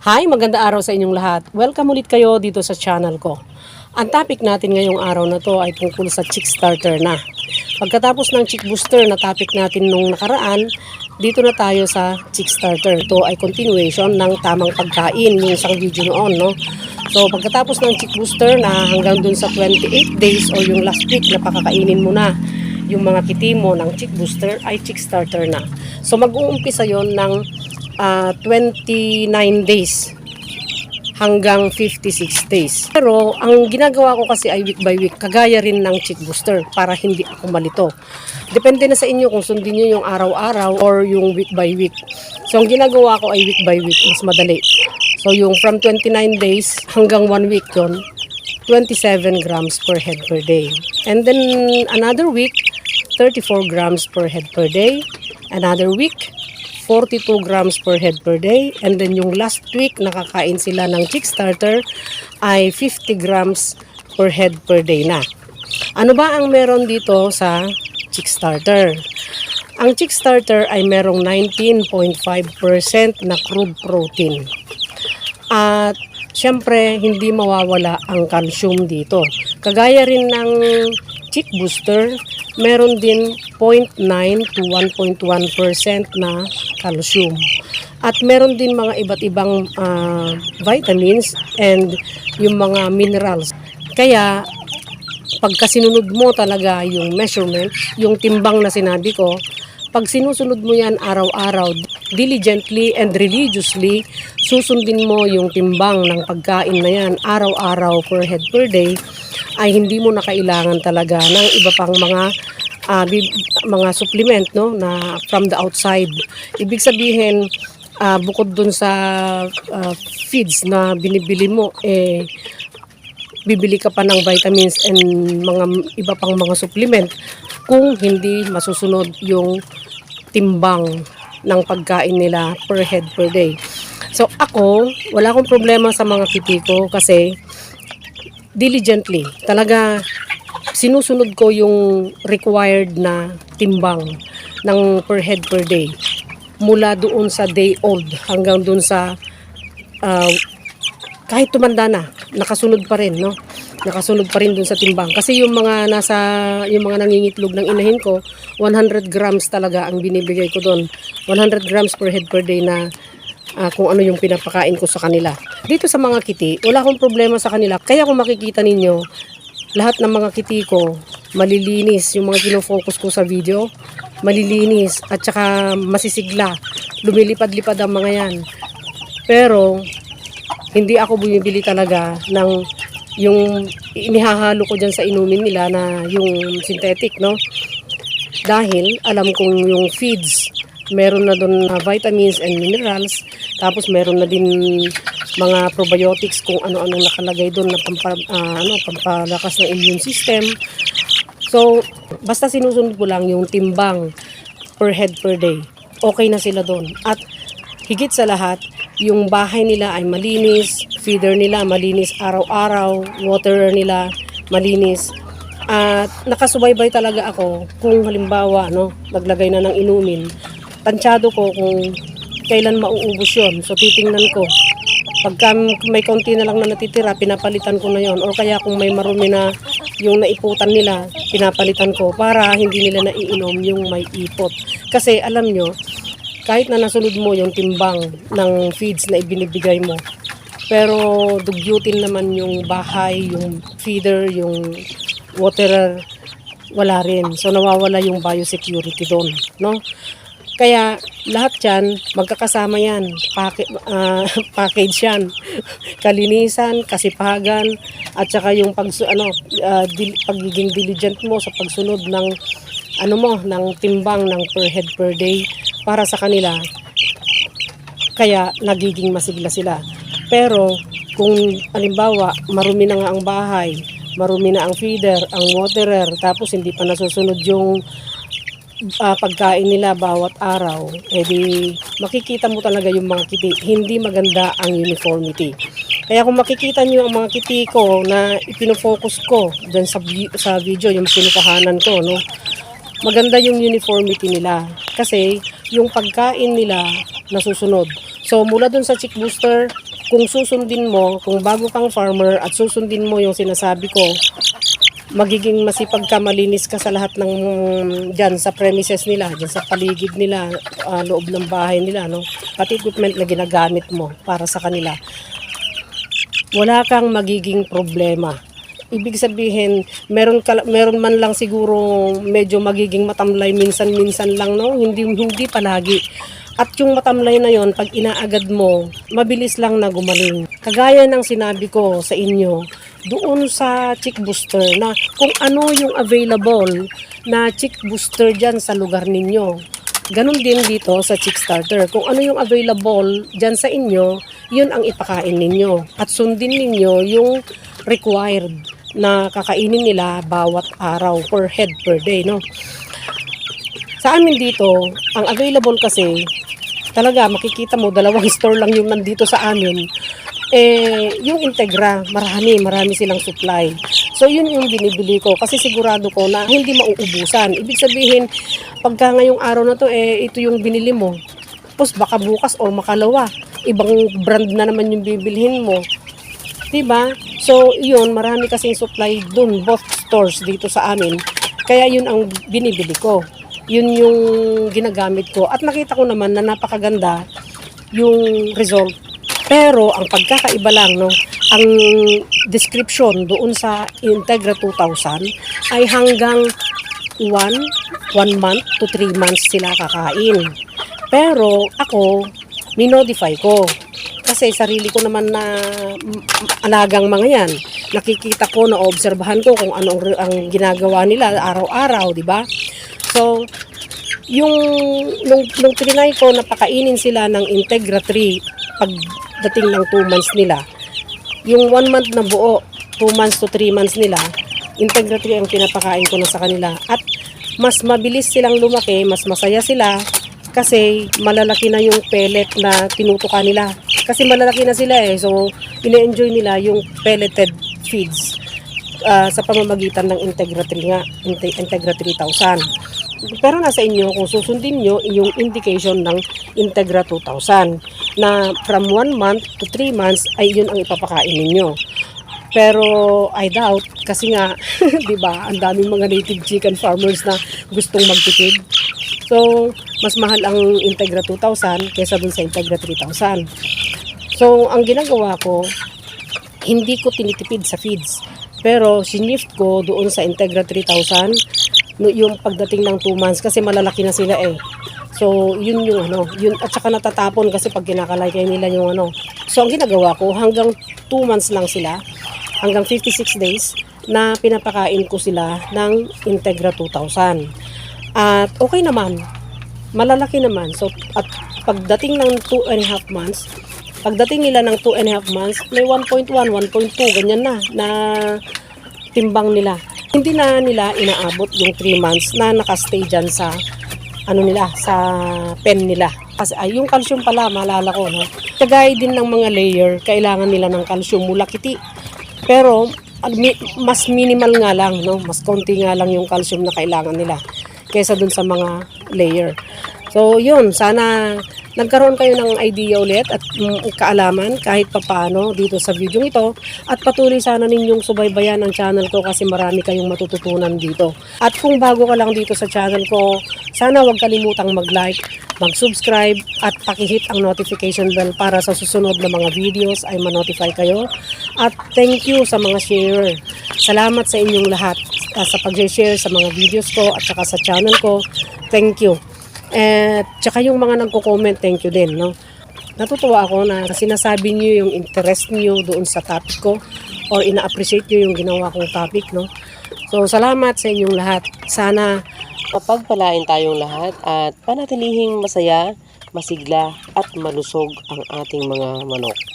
Hi, maganda araw sa inyong lahat. Welcome ulit kayo dito sa channel ko. Ang topic natin ngayong araw na to ay tungkol sa chick starter na. Pagkatapos ng chick booster na topic natin nung nakaraan, dito na tayo sa chick starter. Ito ay continuation ng tamang pagkain yung isang video noon, no? So, pagkatapos ng chick booster na hanggang dun sa 28 days o yung last week na pakakainin mo na yung mga kiti mo ng chick booster ay chick starter na. So, mag-uumpisa yon ng ah, 29 days hanggang 56 days. Pero ang ginagawa ko kasi ay week by week, kagaya rin ng chick booster para hindi ako malito. Depende na sa inyo kung sundin nyo yung araw-araw or yung week by week. So ang ginagawa ko ay week by week, mas madali. So yung from 29 days hanggang 1 week yon 27 grams per head per day. And then another week, 34 grams per head per day. Another week, 42 grams per head per day. And then yung last week, nakakain sila ng chick starter ay 50 grams per head per day na. Ano ba ang meron dito sa chick starter? Ang chick starter ay merong 19.5% na crude protein. At syempre, hindi mawawala ang calcium dito. Kagaya rin ng chick booster, meron din 0.9 to 1.1% na calcium. At meron din mga iba't ibang ah, vitamins and yung mga minerals. Kaya, pagka sinunod mo talaga yung measurement, yung timbang na sinabi ko, pag sinusunod mo yan araw-araw, diligently and religiously, susundin mo yung timbang ng pagkain na yan araw-araw per head per day, ay hindi mo na kailangan talaga ng iba pang mga bib- mga supplement no na from the outside. Ibig sabihin ah, bukod dun sa ah, feeds na binibili mo eh bibili ka pa ng vitamins and mga iba pang mga supplement kung hindi masusunod yung timbang ng pagkain nila per head per day. So ako, wala akong problema sa mga kiti ko kasi diligently, talaga sinusunod ko yung required na timbang ng per head per day mula doon sa day old hanggang doon sa ah, kahit tumanda na, nakasunod pa rin, no? Nakasunod pa rin dun sa timbang. Kasi yung mga nasa, yung mga nangingitlog ng inahin ko, 100 grams talaga ang binibigay ko doon. 100 grams per head per day na ah, kung ano yung pinapakain ko sa kanila. Dito sa mga kiti, wala akong problema sa kanila. Kaya kung makikita ninyo, lahat ng mga kiti ko, malilinis. Yung mga kinofocus ko sa video, malilinis. At saka masisigla. Lumilipad-lipad ang mga yan. Pero, hindi ako bumibili talaga ng yung inihahalo ko dyan sa inumin nila na yung synthetic, no? Dahil alam kong yung feeds, meron na doon na vitamins and minerals, tapos meron na din mga probiotics kung ano-ano nakalagay doon na pampa, ah, ano, pampalakas ng immune system. So, basta sinusunod ko lang yung timbang per head per day. Okay na sila doon. At higit sa lahat, yung bahay nila ay malinis, feeder nila malinis araw-araw, water nila malinis. At nakasubaybay talaga ako kung halimbawa no, naglagay na ng inumin. Tansyado ko kung kailan mauubos yon. So titingnan ko. Pagka may konti na lang na natitira, pinapalitan ko na yon. O kaya kung may marumi na yung naiputan nila, pinapalitan ko para hindi nila naiinom yung may ipot. Kasi alam nyo, kahit na nasunod mo yung timbang ng feeds na ibinibigay mo, pero dugyutin naman yung bahay, yung feeder, yung waterer, wala rin. So nawawala yung biosecurity doon, no? Kaya lahat yan, magkakasama yan. Pake, ah, package yan. Kalinisan, kasipagan, at saka yung pag, ano, ah, dil, pagiging diligent mo sa pagsunod ng ano mo, ng timbang ng per head per day para sa kanila. Kaya nagiging masigla sila. Pero kung alimbawa, marumi na nga ang bahay, marumi na ang feeder, ang waterer, tapos hindi pa nasusunod yung ah, pagkain nila bawat araw, edi makikita mo talaga yung mga kiti. Hindi maganda ang uniformity. Kaya kung makikita niyo ang mga kiti ko na ipinofocus ko dyan sa, sa video, yung pinukahanan ko, no? maganda yung uniformity nila. Kasi yung pagkain nila nasusunod. So mula dun sa chick booster, kung susundin mo, kung bago kang farmer at susundin mo yung sinasabi ko, magiging masipag ka, malinis ka sa lahat ng dyan sa premises nila, dyan sa paligid nila, ah, loob ng bahay nila, no? Pati equipment na ginagamit mo para sa kanila. Wala kang magiging problema. Ibig sabihin, meron, ka, meron man lang siguro medyo magiging matamlay minsan-minsan lang, no? Hindi, hindi palagi. At yung matamlay na yon pag inaagad mo, mabilis lang na gumaling. Kagaya ng sinabi ko sa inyo, doon sa chick booster na kung ano yung available na chick booster dyan sa lugar ninyo. Ganon din dito sa chick starter. Kung ano yung available dyan sa inyo, yun ang ipakain ninyo. At sundin ninyo yung required na kakainin nila bawat araw per head per day, no? Sa amin dito, ang available kasi, talaga makikita mo, dalawang store lang yung nandito sa amin. Eh, yung Integra, marami, marami silang supply. So, yun yung binibili ko kasi sigurado ko na hindi mauubusan. Ibig sabihin, pagka ngayong araw na to, eh, ito yung binili mo. Tapos baka bukas o makalawa, ibang brand na naman yung bibilhin mo. Diba? So, yun, marami kasing supply dun, both stores dito sa amin. Kaya yun ang binibili ko. Yun yung ginagamit ko. At nakita ko naman na napakaganda yung result. Pero, ang pagkakaiba lang, no, ang description doon sa Integra 2000 ay hanggang 1, 1 month to 3 months sila kakain. Pero, ako, minodify ko. Kasi sarili ko naman na alagang mga yan. Nakikita ko, naobserbahan ko kung re- ang ginagawa nila araw-araw, di ba? So, yung nung, nung trinay ko napakainin sila ng Integra 3 pagdating ng 2 months nila. Yung 1 month na buo, 2 months to 3 months nila, Integra 3 ang pinapakain ko na sa kanila. At mas mabilis silang lumaki, mas masaya sila kasi malalaki na yung pellet na tinutuka nila. Kasi malalaki na sila eh. So, ine-enjoy nila yung pelleted feeds ah, sa pamamagitan ng Integra 3 nga, Inte- Integra 3000. Pero nasa inyo kung susundin nyo yung indication ng Integra 2000 na from 1 month to 3 months ay yun ang ipapakain ninyo. Pero I doubt kasi nga, 'di ba, ang daming mga native chicken farmers na gustong magtipid. So, mas mahal ang Integra 2000 kaysa dun sa Integra 3000. So, ang ginagawa ko, hindi ko tinitipid sa feeds. Pero, sinift ko doon sa Integra 3000 no, yung pagdating ng 2 months kasi malalaki na sila eh. So, yun yung ano, yun, at saka natatapon kasi pag kinakalagay nila yung ano. So, ang ginagawa ko, hanggang 2 months lang sila, hanggang 56 days, na pinapakain ko sila ng Integra 2000. At okay naman, malalaki naman. So, at pagdating ng 2 and a half months, pagdating nila ng 2 and a half months, may 1.1, 1.2, ganyan na, na timbang nila. Hindi na nila inaabot yung 3 months na nakastay dyan sa ano nila, sa pen nila. Kasi ay, yung calcium pala, maalala ko, no? Kagaya din ng mga layer, kailangan nila ng calcium mula kiti. Pero, mas minimal nga lang, no? Mas konti nga lang yung calcium na kailangan nila kaysa dun sa mga layer. So, yun, sana nagkaroon kayo ng idea ulit at mm, kaalaman kahit papano dito sa video ito at patuloy sana ninyong subaybayan ang channel ko kasi marami kayong matututunan dito. At kung bago ka lang dito sa channel ko, sana huwag kalimutang mag-like, mag-subscribe at pakihit ang notification bell para sa susunod na mga videos ay ma-notify kayo. At thank you sa mga share. Salamat sa inyong lahat uh, sa pag-share sa mga videos ko at saka sa channel ko. Thank you. At tsaka yung mga nagko-comment, thank you din, no? Natutuwa ako na sinasabi niyo yung interest niyo doon sa topic ko or ina-appreciate niyo yung ginawa kong topic, no? So, salamat sa inyong lahat. Sana Mapagpalain tayong lahat at panatilihing masaya, masigla at malusog ang ating mga manok.